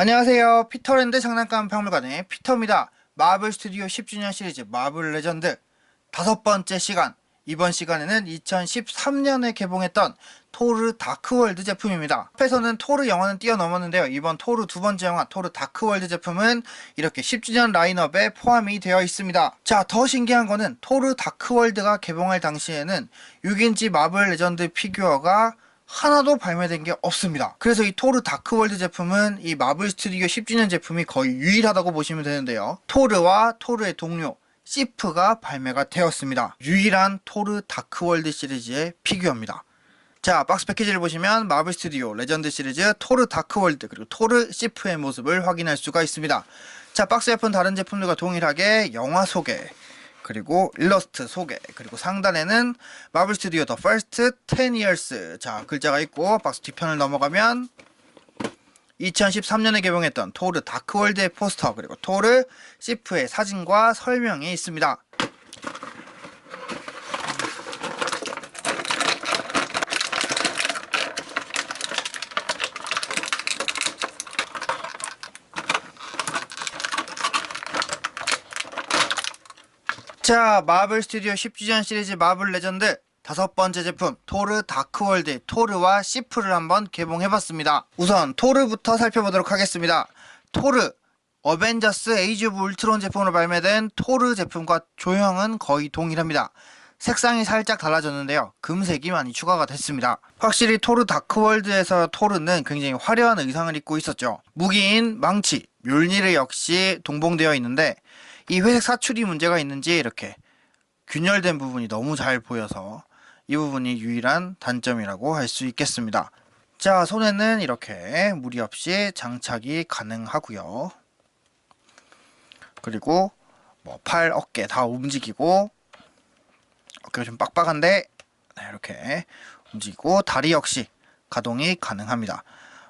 안녕하세요. 피터랜드 장난감 박물관의 피터입니다. 마블 스튜디오 10주년 시리즈 마블 레전드 다섯 번째 시간. 이번 시간에는 2013년에 개봉했던 토르 다크월드 제품입니다. 앞에서는 토르 영화는 뛰어넘었는데요. 이번 토르 두 번째 영화 토르 다크월드 제품은 이렇게 10주년 라인업에 포함이 되어 있습니다. 자, 더 신기한 거는 토르 다크월드가 개봉할 당시에는 6인치 마블 레전드 피규어가 하나도 발매된 게 없습니다. 그래서 이 토르 다크월드 제품은 이 마블 스튜디오 10주년 제품이 거의 유일하다고 보시면 되는데요. 토르와 토르의 동료 시프가 발매가 되었습니다. 유일한 토르 다크월드 시리즈의 피규어입니다. 자, 박스 패키지를 보시면 마블 스튜디오 레전드 시리즈 토르 다크월드 그리고 토르 시프의 모습을 확인할 수가 있습니다. 자, 박스 옆은 다른 제품들과 동일하게 영화 소개 그리고 일러스트 소개 그리고 상단에는 마블 스튜디오 더 퍼스트 10 years 자 글자가 있고 박스 뒤편을 넘어가면 2013년에 개봉했던 토르 다크월드의 포스터 그리고 토르 시프의 사진과 설명이 있습니다. 자, 마블 스튜디오 10주년 시리즈 마블 레전드 다섯 번째 제품 토르 다크월드 토르와 시프를 한번 개봉해봤습니다. 우선 토르부터 살펴보도록 하겠습니다. 토르 어벤져스 에이즈 오브 울트론 제품으로 발매된 토르 제품과 조형은 거의 동일합니다. 색상이 살짝 달라졌는데요. 금색이 많이 추가가 됐습니다. 확실히 토르 다크월드에서 토르는 굉장히 화려한 의상을 입고 있었죠. 무기인 망치, 멸니르 역시 동봉되어 있는데 이 회색 사출이 문제가 있는지 이렇게 균열된 부분이 너무 잘 보여서 이 부분이 유일한 단점이라고 할 수 있겠습니다. 자, 손에는 이렇게 무리 없이 장착이 가능하고요. 그리고 뭐 팔, 어깨 다 움직이고 어깨가 좀 빡빡한데 네, 이렇게 움직이고 다리 역시 가동이 가능합니다.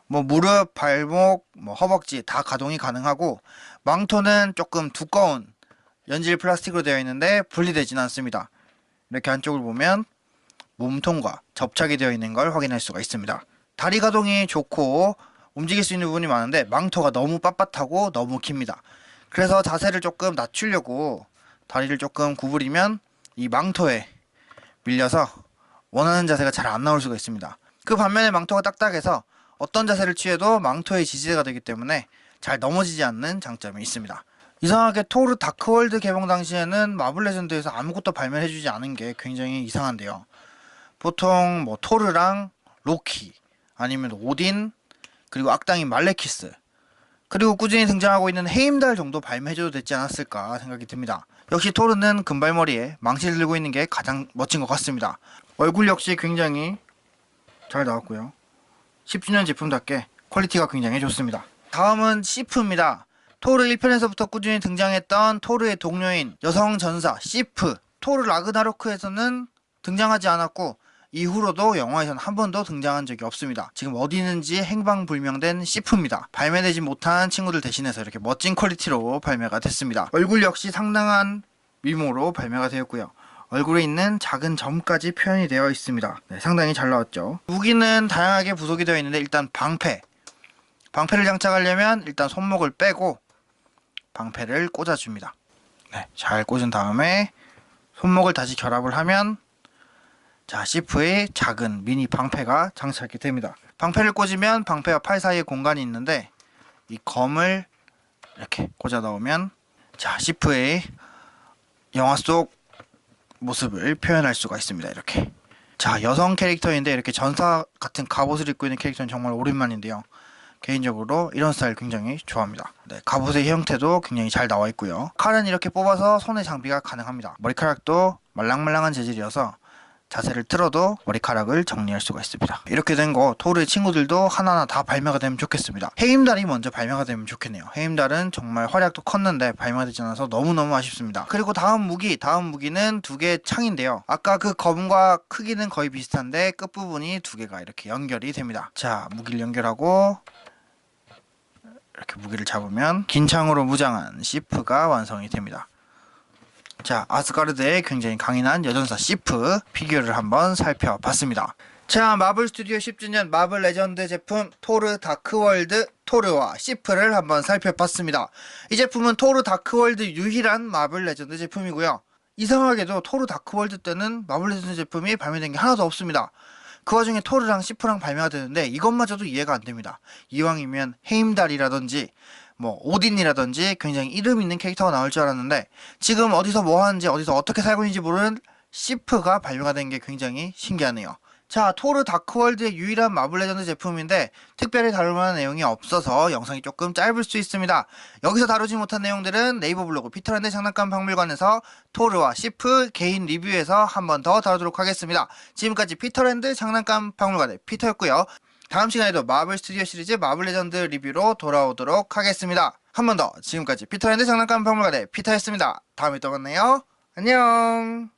뭐 무릎, 발목, 뭐 허벅지 다 가동이 가능하고 망토는 조금 두꺼운 연질 플라스틱으로 되어 있는데 분리되지는 않습니다. 이렇게 한쪽을 보면 몸통과 접착이 되어 있는 걸 확인할 수가 있습니다. 다리 가동이 좋고 움직일 수 있는 부분이 많은데 망토가 너무 빳빳하고 너무 깁니다. 그래서 자세를 조금 낮추려고 다리를 조금 구부리면 이 망토에 밀려서 원하는 자세가 잘 안 나올 수가 있습니다. 그 반면에 망토가 딱딱해서 어떤 자세를 취해도 망토에 지지대가 되기 때문에 잘 넘어지지 않는 장점이 있습니다. 이상하게 토르 다크월드 개봉 당시에는 마블 레전드에서 아무것도 발매해주지 않은 게 굉장히 이상한데요. 보통 뭐 토르랑 로키 아니면 오딘 그리고 악당인 말레키스 그리고 꾸준히 등장하고 있는 헤임달 정도 발매해줘도 됐지 않았을까 생각이 듭니다. 역시 토르는 금발머리에 망치를 들고 있는 게 가장 멋진 것 같습니다. 얼굴 역시 굉장히 잘 나왔고요. 10주년 제품답게 퀄리티가 굉장히 좋습니다. 다음은 시프입니다. 토르 1편에서부터 꾸준히 등장했던 토르의 동료인 여성 전사 시프 토르 라그나로크에서는 등장하지 않았고 이후로도 영화에서는 한 번도 등장한 적이 없습니다. 지금 어디 있는지 행방불명된 시프입니다. 발매되지 못한 친구들 대신해서 이렇게 멋진 퀄리티로 발매가 됐습니다. 얼굴 역시 상당한 미모로 발매가 되었고요. 얼굴에 있는 작은 점까지 표현이 되어 있습니다. 네, 상당히 잘 나왔죠. 무기는 다양하게 부속이 되어 있는데 일단 방패. 방패를 장착하려면 일단 손목을 빼고 방패를 꽂아줍니다. 네, 잘 꽂은 다음에 손목을 다시 결합을 하면 자 시프의 작은 미니 방패가 장착이 됩니다. 방패를 꽂으면 방패와 팔 사이에 공간이 있는데 이 검을 이렇게 꽂아 넣으면 자 시프의 영화 속 모습을 표현할 수가 있습니다. 이렇게 자 여성 캐릭터인데 이렇게 전사 같은 갑옷을 입고 있는 캐릭터는 정말 오랜만인데요. 개인적으로 이런 스타일 굉장히 좋아합니다. 네, 갑옷의 형태도 굉장히 잘 나와 있고요. 칼은 이렇게 뽑아서 손에 장비가 가능합니다. 머리카락도 말랑말랑한 재질이어서 자세를 틀어도 머리카락을 정리할 수가 있습니다. 이렇게 된 거 토르의 친구들도 하나하나 다 발매가 되면 좋겠습니다. 해임달이 먼저 발매가 되면 좋겠네요. 해임달은 정말 활약도 컸는데 발매가 되지 않아서 너무너무 아쉽습니다. 그리고 다음 무기, 다음 무기는 두 개의 창인데요. 아까 그 검과 크기는 거의 비슷한데 끝부분이 두 개가 이렇게 연결이 됩니다. 자, 무기를 연결하고 이렇게 무기를 잡으면 긴 창으로 무장한 시프가 완성이 됩니다. 자, 아스가르드의 굉장히 강인한 여전사 시프 피규어를 한번 살펴봤습니다. 자, 마블 스튜디오 10주년 마블 레전드 제품 토르 다크월드 토르와 시프를 한번 살펴봤습니다. 이 제품은 토르 다크월드 유일한 마블 레전드 제품이고요. 이상하게도 토르 다크월드 때는 마블 레전드 제품이 발매된 게 하나도 없습니다. 그 와중에 토르랑 시프랑 발매가 되는데 이것마저도 이해가 안 됩니다. 이왕이면 헤임달이라든지 뭐 오딘이라든지 굉장히 이름 있는 캐릭터가 나올 줄 알았는데 지금 어디서 뭐 하는지 어디서 어떻게 살고 있는지 모르는 시프가 발매가 된 게 굉장히 신기하네요. 자, 토르 다크월드의 유일한 마블 레전드 제품인데 특별히 다룰 만한 내용이 없어서 영상이 조금 짧을 수 있습니다. 여기서 다루지 못한 내용들은 네이버 블로그 피터랜드 장난감 박물관에서 토르와 시프 개인 리뷰에서 한 번 더 다루도록 하겠습니다. 지금까지 피터랜드 장난감 박물관의 피터였고요. 다음 시간에도 마블 스튜디오 시리즈 마블 레전드 리뷰로 돌아오도록 하겠습니다. 한 번 더 지금까지 피터랜드 장난감 박물관의 피터였습니다. 다음에 또 만나요. 안녕.